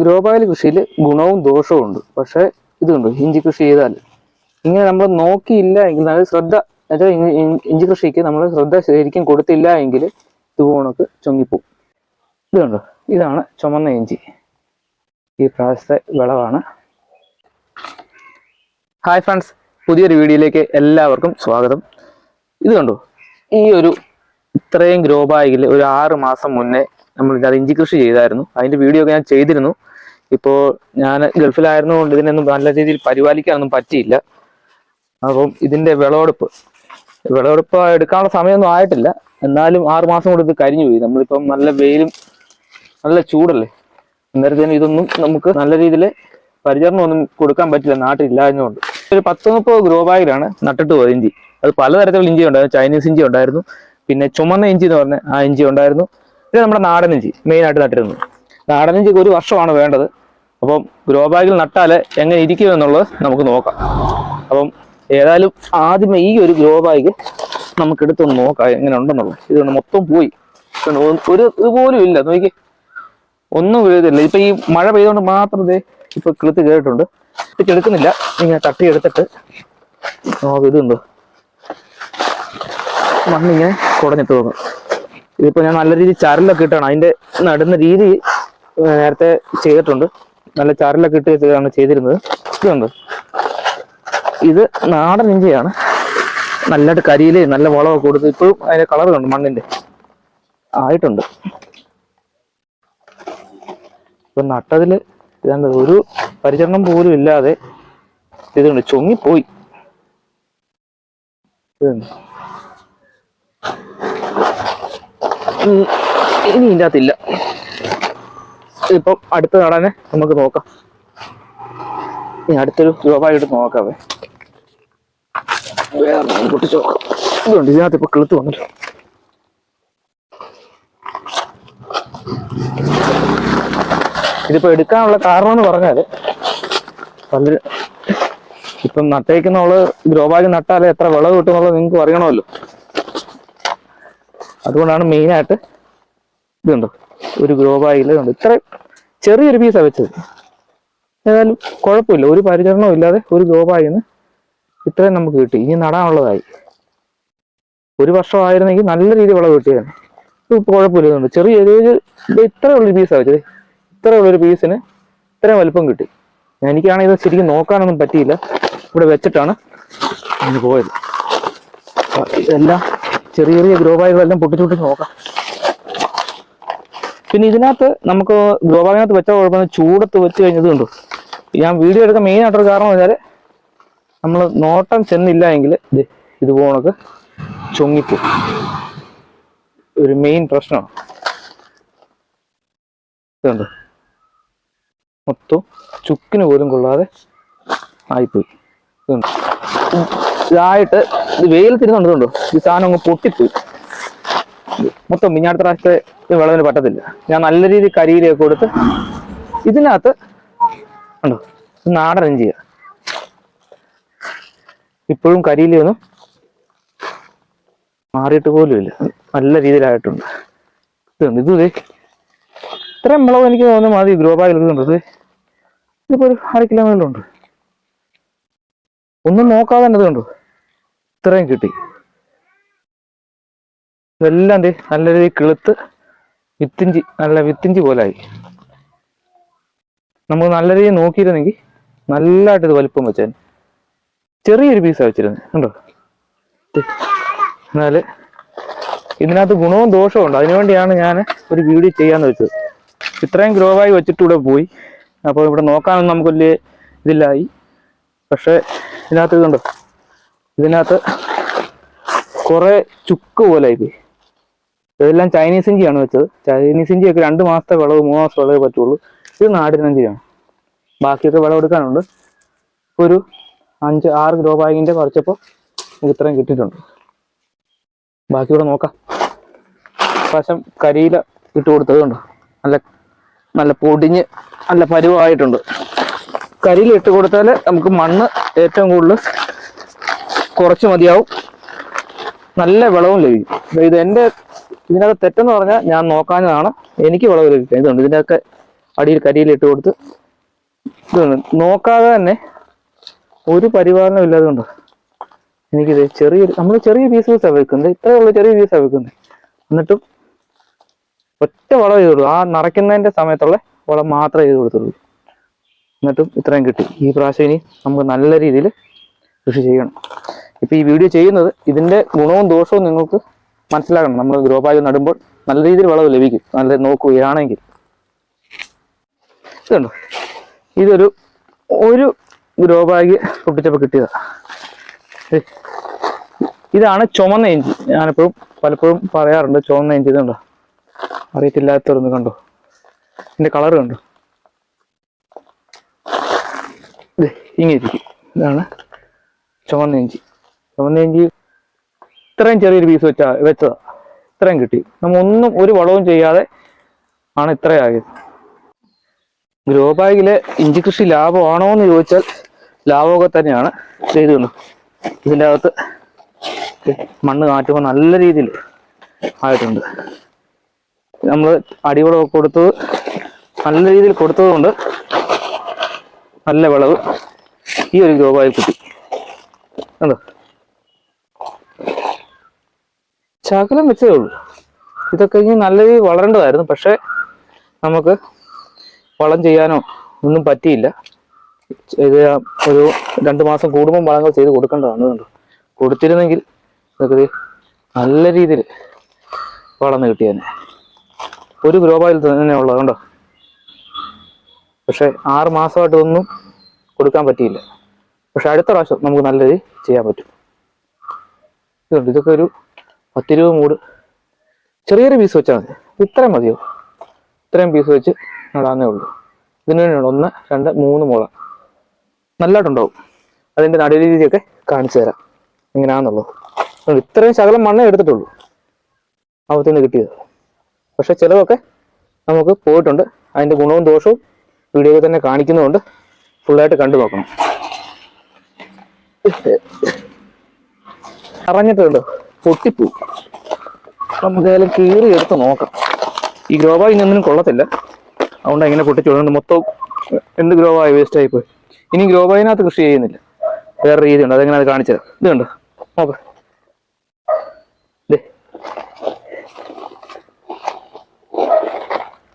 Grow ബാഗിൽ കൃഷിയിൽ ഗുണവും ദോഷവും ഉണ്ട്. പക്ഷേ ഇതുണ്ട് ഇഞ്ചി കൃഷി ചെയ്താൽ. ഇങ്ങനെ നമ്മൾ നോക്കിയില്ല എങ്കിൽ നല്ല ശ്രദ്ധ എന്നുവെച്ചാൽ ഇഞ്ചി കൃഷിക്ക് നമ്മൾ ശ്രദ്ധ ശരിക്കും കൊടുത്തില്ല എങ്കിൽ ഇത് ചൊങ്ങിപ്പോവും. ഇതുണ്ട് ഇതാണ് ചുമന്ന ഇഞ്ചി. ഈ പ്രാവശ്യത്തെ വിളവാണ്. Hi friends. പുതിയൊരു വീഡിയോയിലേക്ക് എല്ലാവർക്കും സ്വാഗതം. ഇത് ഈ ഒരു ഇത്രയും ഗ്രോബായിൽ ഒരു ആറ് മാസം മുന്നേ നമ്മൾ ഇഞ്ചി കൃഷി ചെയ്തായിരുന്നു. അതിന്റെ വീഡിയോ ഒക്കെ ഞാൻ ചെയ്തിരുന്നു. ഇപ്പോൾ ഞാൻ ഗൾഫിലായിരുന്നുകൊണ്ട് ഇതിനൊന്നും നല്ല രീതിയിൽ പരിപാലിക്കാനൊന്നും പറ്റിയില്ല. അപ്പം ഇതിന്റെ വിളവെടുപ്പ് വിളവെടുപ്പ് എടുക്കാനുള്ള സമയമൊന്നും ആയിട്ടില്ല. എന്നാലും ആറ് മാസം കൊണ്ട് ഇത് കരിഞ്ഞു പോയി. നമ്മളിപ്പം നല്ല വെയിലും നല്ല ചൂടല്ലേ? അന്നേരത്തേനും ഇതൊന്നും നമുക്ക് നല്ല രീതിയിൽ പരിചരണം ഒന്നും കൊടുക്കാൻ പറ്റില്ല നാട്ടിലില്ലാഞ്ഞുകൊണ്ട്. ഒരു പത്ത് മുപ്പത് ഗ്രോ ബാഗിലാണ് നട്ടിട്ട് പോയത് ഇഞ്ചി. അത് പലതരത്തിലുള്ള ഇഞ്ചി ഉണ്ടായിരുന്നു. ചൈനീസ് ഇഞ്ചി ഉണ്ടായിരുന്നു. പിന്നെ ചുമന്ന ഇഞ്ചി എന്ന് പറഞ്ഞ ആ ഇഞ്ചി ഉണ്ടായിരുന്നു. പിന്നെ നമ്മുടെ നാടൻ ഇഞ്ചി മെയിൻ ആയിട്ട് നട്ടിരുന്നത്. നാടൻ ഇഞ്ചിക്ക് ഒരു വർഷമാണ് വേണ്ടത്. അപ്പം ഗ്രോ ബാഗിൽ നട്ടാൽ എങ്ങനെ ഇരിക്കും എന്നുള്ളത് നമുക്ക് നോക്കാം. അപ്പം ഏതായാലും ആദ്യമേ ഈ ഒരു ഗ്രോ ബാഗ് നമുക്ക് എടുത്തൊന്ന് നോക്കാം എങ്ങനെ ഉണ്ടെന്നുള്ളത്. ഇതുകൊണ്ട് മൊത്തം പോയി. ഒരു ഇതുപോലും ഇല്ല. നോക്കി. ഒന്നും വീഴുന്നില്ല ഇപ്പൊ ഈ മഴ പെയ്തുകൊണ്ട് മാത്രം ദേ ഇപ്പൊ കിളുത്ത് കേട്ടിട്ടുണ്ട് എടുക്കുന്നില്ല. ഇങ്ങനെ തട്ടി എടുത്തിട്ട് നോക്ക് ഇതുണ്ടോ മണ്ണിങ്ങനെ കുടഞ്ഞിട്ട് തോന്നും ഇതിപ്പോ ഞാൻ നല്ല രീതിയിൽ ചരലൊക്കെ ഇട്ടാണ്. അതിന്റെ നടുന്ന രീതി നേരത്തെ ചെയ്തിട്ടുണ്ട്. നല്ല ചരലൊക്കെ ഇട്ട് വെച്ചാണ് ചെയ്തിരുന്നത്. ഇതുണ്ട്. ഇത് നാടൻ ഇഞ്ചിയാണ്. നല്ലതായിട്ട് കരിയിൽ നല്ല വളമൊക്കെ കൊടുത്ത് ഇപ്പോഴും അതിന്റെ കളർ കണ്ടു മണ്ണിന്റെ ആയിട്ടുണ്ട്. ഇപ്പൊ നട്ടതിൽ ഇതാണ്ട് ഒരു പരിചരണം പോലും ഇല്ലാതെ ഇതുണ്ട്. ചൊങ്ങിപ്പോയി. ഇനി ഇതിന്റെ അകത്തില്ല. ഇപ്പം അടുത്ത നടാനെ നമുക്ക് നോക്കാം. ഇനി അടുത്തൊരു രൂപമായിട്ട് നോക്കാവേ നോക്കാം. ഇതുണ്ട് ഇതിനകത്ത് ഇപ്പൊ കിളുത്ത് വന്നിട്ട് ഇതിപ്പോ എടുക്കാനുള്ള കാരണം എന്ന് പറഞ്ഞാൽ പലര് ഇപ്പം നട്ടേക്കുന്നവൾ ഗ്രോബാഗ് നട്ടാലേ എത്ര വിളവ് കിട്ടുമെന്നുള്ളത് നിങ്ങൾക്ക് അറിയണമല്ലോ. അതുകൊണ്ടാണ് മെയിനായിട്ട് ഇതുണ്ടോ. ഒരു ഗ്രോബാഗിൽ ഇത്രയും ചെറിയൊരു പീസാണ് വെച്ചത്. ഏതായാലും കുഴപ്പമില്ല. ഒരു പരിചരണവും ഇല്ലാതെ ഒരു ബാഗിന്ന് ഇത്രയും നമുക്ക് കിട്ടി. ഇനി നടാനുള്ളതായി. ഒരു വർഷമായിരുന്നെങ്കിൽ നല്ല രീതിയിൽ വിളവ് കിട്ടിയായിരുന്നു. ഇപ്പൊ കുഴപ്പമില്ല ചെറിയ ഒരു ഇത് ഇത്രയുള്ളൊരു പീസാണ് വെച്ചത്. ഇത്രയുള്ളൊരു പീസിന് ഇത്രയും വലുപ്പം കിട്ടി. എനിക്കാണെങ്കിൽ ഇത് ശരിക്കും നോക്കാനൊന്നും പറ്റിയില്ല. ഇവിടെ വെച്ചിട്ടാണ് ഇനി പോയത്. ഇതെല്ലാം ചെറിയ ചെറിയ ഗ്രോ ബാഗുകളെല്ലാം പൊട്ടിച്ചു പൊട്ടിച്ച് നോക്കാം. പിന്നെ ഇതിനകത്ത് നമുക്ക് ഗ്രോ വെച്ച കുഴപ്പമെന്ന് ചൂടത്ത് വെച്ച് കഴിഞ്ഞത് ഞാൻ വീഡിയോ എടുക്കാൻ മെയിൻ ആയിട്ടൊരു കാരണം വെച്ചാൽ നമ്മൾ നോട്ടം ചെന്നില്ല എങ്കിൽ ഇത് പോണക്ക് ചൊങ്ങിപ്പോവും ഒരു മെയിൻ പ്രശ്നമാണ്. ഇതുണ്ട് മൊത്തം ചുക്കിന് പോലും കൊള്ളാതെ ആയിപ്പോയി. ഇതുണ്ട് ഇതായിട്ട് ഇത് വെയിലത്തിരുന്നുണ്ട് കണ്ടോ? ഈ സാധനം അങ്ങ് പൊട്ടിപ്പോയി. മൊത്തം അടുത്ത പ്രാവശ്യത്തെ ഇത് വിളവിന് പറ്റത്തില്ല. ഞാൻ നല്ല രീതിയിൽ കരിയിലൊക്കെ കൊടുത്ത് ഇതിനകത്ത് ഉണ്ടോ? നാടൻ ഇഞ്ചിയ. ഇപ്പോഴും കരിയിലൊന്നും മാറിയിട്ട് പോലും ഇല്ല നല്ല രീതിയിലായിട്ടുണ്ട്. ഇത് ഇത് ഇത്രയും വിളവ് എനിക്ക് തോന്നുന്നു മതി ഗ്രോ ബാഗിൽ ഉണ്ട് ഇത് ഇതിപ്പോ ഒരു അര കിലോമീറ്ററുണ്ട് ഒന്നും നോക്കാതെ തന്നെ ഇതുണ്ട് ഇത്രയും കിട്ടി. ഇതെല്ലാം നല്ല രീതിയിൽ കിളുത്ത് വിത്തിഞ്ചി നല്ല വിത്തിഞ്ചി പോലായി. നമ്മൾ നല്ല രീതിയിൽ നോക്കിയിരുന്നെങ്കിൽ നല്ലതായിട്ട് ഇത് വലിപ്പം വെച്ചാൽ ചെറിയൊരു പീസാണ് വെച്ചിരുന്നത് കണ്ടോ? എന്നാൽ ഇതിനകത്ത് ഗുണവും ദോഷവും ഉണ്ട്. അതിനുവേണ്ടിയാണ് ഞാൻ ഒരു വീഡിയോ ചെയ്യാന്ന് വെച്ചത്. ഇത്രയും ഗ്രോ വെച്ചിട്ട് ഇവിടെ പോയി. അപ്പോൾ ഇവിടെ നോക്കാനൊന്നും നമുക്ക് വലിയ ഇതില്ലായി. പക്ഷേ ഇതിനകത്ത് ഇതുണ്ടോ ഇതിനകത്ത് കുറേ ചുക്ക് പോലെ ആയിപ്പോയി ഇതെല്ലാം ചൈനീസ് ഇഞ്ചിയാണ് വെച്ചത്. ചൈനീസ് ഇഞ്ചിയൊക്കെ രണ്ട് മാസത്തെ വിളവ് മൂന്ന് മാസത്തെ വിളവേ പറ്റുള്ളൂ. ഇത് നാടിനഞ്ചിയാണ് ബാക്കിയൊക്കെ വിളവെടുക്കാനുണ്ട് ഒരു അഞ്ച് ആറ് ഗ്രോ ബാഗിന്റെ കുറച്ചപ്പോൾ നമുക്ക് ഇത്രയും കിട്ടിയിട്ടുണ്ട്. ബാക്കി കൂടെ നോക്കാം. പ്രാവശ്യം കരിയില ഇട്ട് കൊടുത്തതുകൊണ്ട് കണ്ടോ? നല്ല നല്ല പൊടിഞ്ഞ് നല്ല പരുവായിട്ടുണ്ട്. കരിയില ഇട്ട് കൊടുത്താൽ നമുക്ക് മണ്ണ് ഏറ്റവും കൂടുതൽ കുറച്ച് മതിയാവും. നല്ല വിളവും ലഭിക്കും. ഇത് എന്റെ ഇതിനകത്ത് തെറ്റെന്ന് പറഞ്ഞാൽ ഞാൻ നോക്കാഞ്ഞതാണ്. എനിക്ക് വിളവ് ലഭിക്കുക ഇതുണ്ട്. ഇതിന്റെയൊക്കെ അടിയിൽ കരിയിലിട്ട് കൊടുത്ത് ഇതുണ്ട്. നോക്കാതെ തന്നെ ഒരു പരിപാലനം ഇല്ലാതെ കൊണ്ട് എനിക്കിത് ചെറിയൊരു നമ്മൾ ചെറിയ പീസ് പീസാണ് വെക്കുന്നത് ഇത്രയുള്ള ചെറിയ പീസാണ് വെക്കുന്നത് എന്നിട്ടും ഒറ്റ വളം ചെയ്ത് കൊടുക്കും ആ നിറയ്ക്കുന്നതിന്റെ സമയത്തുള്ള വളം മാത്രമേ ചെയ്ത് കൊടുത്തുള്ളൂ. എന്നിട്ടും ഇത്രയും കിട്ടി. ഈ പ്രാവശ്യം ഇനി നമുക്ക് നല്ല രീതിയിൽ കൃഷി ചെയ്യണം. ഇപ്പൊ ഈ വീഡിയോ ചെയ്യുന്നത് ഇതിന്റെ ഗുണവും ദോഷവും നിങ്ങൾക്ക് മനസ്സിലാക്കണം. നമ്മൾ ഗ്രോ നടുമ്പോൾ നല്ല രീതിയിൽ വിളവ് ലഭിക്കും. നല്ല നോക്കുകയാണെങ്കിൽ ഇതുണ്ടോ ഇതൊരു ഒരു ഗ്രോ ബാഗ് പൊട്ടിച്ചപ്പോൾ കിട്ടിയതാ. ഇതാണ് ചുമന്ന ഇഞ്ചി. ഞാനെപ്പോഴും പലപ്പോഴും പറയാറുണ്ട് ചുവന്ന ഇഞ്ചി. ഇതുണ്ടോ അറിയത്തില്ലാത്തവരൊന്ന് കണ്ടോ? ഇതിന്റെ കളർ കണ്ടോ? ഇങ്ങനെ ഇരിക്കും. ഇതാണ് ചുവന്ന ഇഞ്ചി. ചുവന്ന ഇഞ്ചി ഇത്രയും ചെറിയൊരു പീസ് വെച്ചാ വെച്ചതാ. ഇത്രയും കിട്ടി. നമ്മ ഒന്നും ഒരു വളവും ചെയ്യാതെ ആണ് ഇത്രയായത് ഗ്രോ ബാഗിലെ ഇഞ്ചി കൃഷി ലാഭമാണോ എന്ന് ചോദിച്ചാൽ ലാഭമൊക്കെ തന്നെയാണ് ചെയ്തു ഇതിന്റെ അകത്ത് മണ്ണ് കാറ്റുമ്പോൾ നല്ല രീതിയിൽ ആയിട്ടുണ്ട്. നമ്മൾ അടിവളമൊക്കെ കൊടുത്തത് നല്ല രീതിയിൽ കൊടുത്തതുകൊണ്ട് നല്ല വിളവ് ഈ ഒരു ഗ്രോ ബാഗിൽ കിട്ടി. കണ്ടോ? ശകലം വെച്ചേ ഉള്ളൂ. ഇതൊക്കെ ഇനി നല്ല രീതിയിൽ വളരേണ്ടതായിരുന്നു. പക്ഷെ നമുക്ക് വളം ചെയ്യാനോ ഒന്നും പറ്റിയില്ല. ഇത് ഒരു രണ്ട് മാസം കൂടുമ്പോൾ വളങ്ങൾ ചെയ്ത് കൊടുക്കേണ്ടതാണ്. കണ്ടോ കൊടുത്തിരുന്നെങ്കിൽ ഇതൊക്കെ നല്ല രീതിയിൽ വളർന്ന് കിട്ടിയേനെ. ഒരു ഗ്രോബായിൽ തന്നെ ഉള്ളത് കണ്ടോ പക്ഷെ ആറ് മാസമായിട്ട് ഒന്നും കൊടുക്കാൻ പറ്റിയില്ല. പക്ഷെ അടുത്ത പ്രാവശ്യം നമുക്ക് നല്ല രീതിയിൽ ചെയ്യാൻ പറ്റും. ഇതൊക്കെ ഒരു പത്തിരുപത് മൂട്. ചെറിയൊരു പീസ് വെച്ചാൽ മതി. ഇത്രയും മതിയോ? ഇത്രയും പീസ് വെച്ച് നടാന്നേ ഉള്ളൂ. ഇതിന് വേണ്ടിയാണ് ഒന്ന് രണ്ട് മൂന്ന് മുള. നല്ലതായിട്ടുണ്ടാവും. അതിന്റെ നടുരീതിയൊക്കെ കാണിച്ചു തരാം. എങ്ങനെയാണെന്നുള്ളത് അതുകൊണ്ട് ഇത്രയും ശകലം മണ്ണേ എടുത്തിട്ടുള്ളൂ. അവത്തിന് കിട്ടിയത്. പക്ഷെ ചിലവൊക്കെ നമുക്ക് പോയിട്ടുണ്ട്. അതിന്റെ ഗുണവും ദോഷവും വീഡിയോയിൽ തന്നെ കാണിക്കുന്നതുകൊണ്ട് ഫുള്ളായിട്ട് കണ്ടു നോക്കണം. അറിഞ്ഞിട്ടുണ്ടോ? പൊട്ടിപ്പൂ നമുക്ക് ഏതായാലും കീറി എടുത്ത് നോക്കാം. ഈ ഗ്രോ ബാഗ് ഇനി കൊള്ളത്തില്ല. അതുകൊണ്ട് എങ്ങനെ പൊട്ടിച്ചുകൊണ്ട് മൊത്തം എന്ത് ഗ്രോവായി വേസ്റ്റ് ആയിപ്പോയി ഇനി ഗ്രോബായിനകത്ത് കൃഷി ചെയ്യുന്നില്ല. വേറെ രീതിയുണ്ട്. അതെങ്ങനെ അത് കാണിച്ചത് തരാം. ഇത് കണ്ടോ.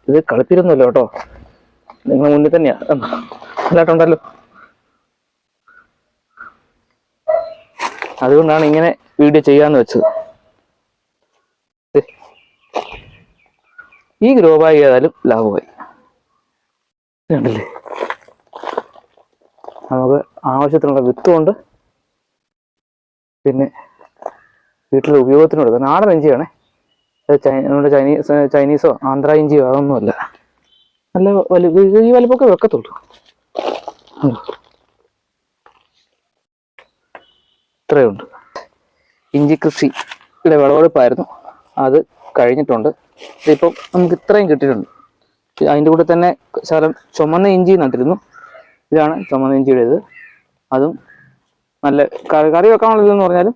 ഇത് കളിപ്പിരുന്നല്ലോ കേട്ടോ. നിങ്ങളുടെ മുന്നിൽ തന്നെയാ. കണ്ടോ? അതുകൊണ്ടാണ് ഇങ്ങനെ വീഡിയോ ചെയ്യാന്ന് വെച്ചത്. ഈ ഗ്രോ ബാഗ് ഏതായാലും ലാഭമായി കണ്ടില്ലേ നമുക്ക് ആവശ്യത്തിനുള്ള വിത്തുമുണ്ട് പിന്നെ വീട്ടിലെ ഉപയോഗത്തിന് കൊടുക്കുക നാടൻ ഇഞ്ചിയാണേ. നമ്മുടെ ചൈനീസ് ചൈനീസോ ആന്ധ്ര ഇഞ്ചിയോ അതൊന്നുമല്ല. നല്ല വലി ഈ വലുപ്പമൊക്കെ വെക്കത്തുള്ളൂ ഉണ്ടോ? ഇത്രയുണ്ട്. ഇഞ്ചി കൃഷിയുടെ വിളവെടുപ്പായിരുന്നു. അത് കഴിഞ്ഞിട്ടുണ്ട്. ഇതിപ്പം നമുക്ക് ഇത്രയും കിട്ടിയിട്ടുണ്ട്. അതിന്റെ കൂടെ തന്നെ ശകലം ചുമന്ന ഇഞ്ചി നട്ടിരുന്നു. ഇതാണ് ചുമന്ന ഇഞ്ചിയുടേത്. അതും നല്ല കറി കറി വെക്കാനുള്ളതെന്ന് പറഞ്ഞാലും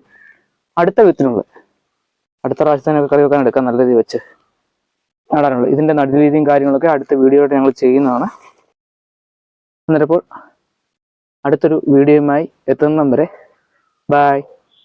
അടുത്ത വിത്തിനുള്ളത്. അടുത്ത പ്രാവശ്യത്തിനൊക്കെ കറി വെക്കാൻ എടുക്കാൻ നല്ല രീതി വെച്ച് നടാനുള്ളത്. ഇതിന്റെ നടുരീതിയും കാര്യങ്ങളൊക്കെ അടുത്ത വീഡിയോയിട്ട് ഞങ്ങൾ ചെയ്യുന്നതാണ്. അന്നേരപ്പോൾ അടുത്തൊരു വീഡിയോയുമായി എത്തുന്നിടം Bye.